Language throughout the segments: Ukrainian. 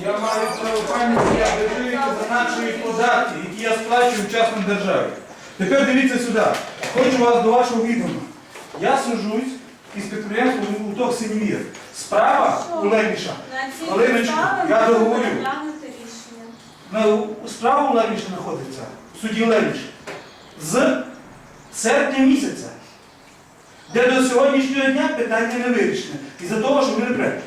Я маю право пам'яті, я виживаю за наші податки, які я сплачую вчасно державі. Тепер дивіться сюди. Хочу вас до вашого відома. Я сужусь із підприємством «Уток Синівір». Справа у підстави я договорю. Справа у Левіша знаходиться, в суді Левіш, з серпня місяця, де до сьогоднішнього дня питання не вирішене. Із-за того, що ви не прийняли.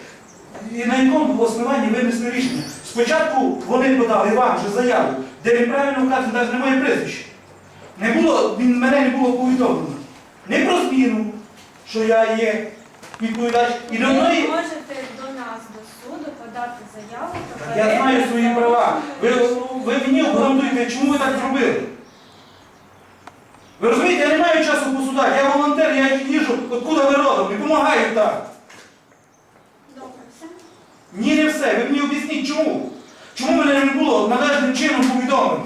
І на якому основанні винесли рішення? Спочатку вони подали вам вже заяву, де він правильно вказано, навіть немає прізвища. Не було, він, мене не було повідомлено. Не про зміну, що я є відповідач, і до Ви мною. можете до нас, до суду, подати заяву про Я знаю свої права. Ви, ви мені обґрунтуєте, чому ви так зробили? Ви розумієте, я не маю часу по судах, я волонтер, я їжу, откуда ви родом, і допомагаю так. Ні, не все. Ви мені об'ясніть, чому? Чому мене не було належним чином повідомлено?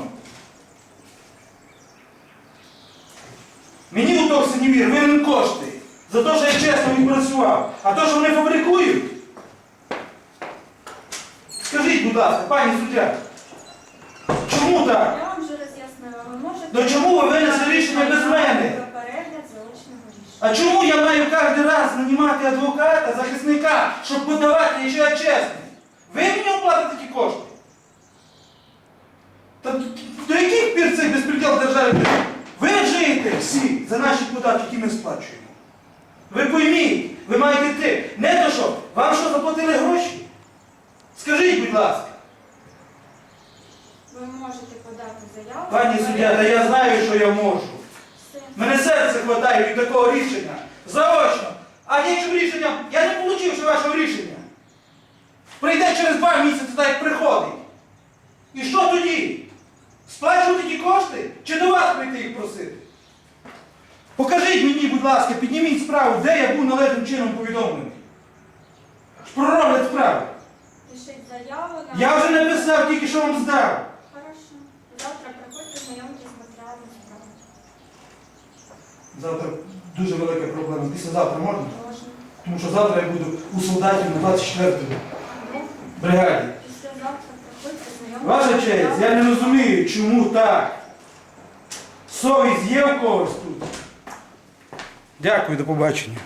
Мені у того синівір винен кошти за те, що я чесно відпрацював. А то, що вони фабрикують. Скажіть, будь ласка, пані суддя, чому так? Я вам вже роз'яснила. Ви можете... Ну чому ви винесли рішення без мене? Про перегляд заочного рішення. А чому я маю кожен раз нанімати адвоката, захисника, щоб подавати, що я чесний? Ви мені оплатите ті кошти? Та до яких пір цей безпреділ держави? Ви жиєте всі за наші податки, які ми сплачуємо. Ви пойміть, ви маєте йти. Не то що, вам що заплатили гроші? Скажіть, будь ласка. Ви можете подати заяву. Пані суддя, та я знаю, що я можу. Мене серце хватає від такого рішення. Заочно. А якщо рішення, я не отримав ще вашого рішення. Прийде через два місяці, так як приходить. І що тоді? Сплачувати ті кошти? Чи до вас прийти їх просити? Покажіть мені, будь ласка, підніміть справу, де я був належним чином повідомлений. Про розгляд справи. Пишіть заяву. на- Я вже написав, тільки що вам здав. Хорошо. Завтра приходьте знайомитись з матеріалами справи. Завтра дуже велика проблема. Післязавтра можна? Тому що завтра я буду у солдатів на 24-му Ну, бригаді. Ваша честь, я не розумію, чому так. Совість є у когось тут. Дякую, до побачення.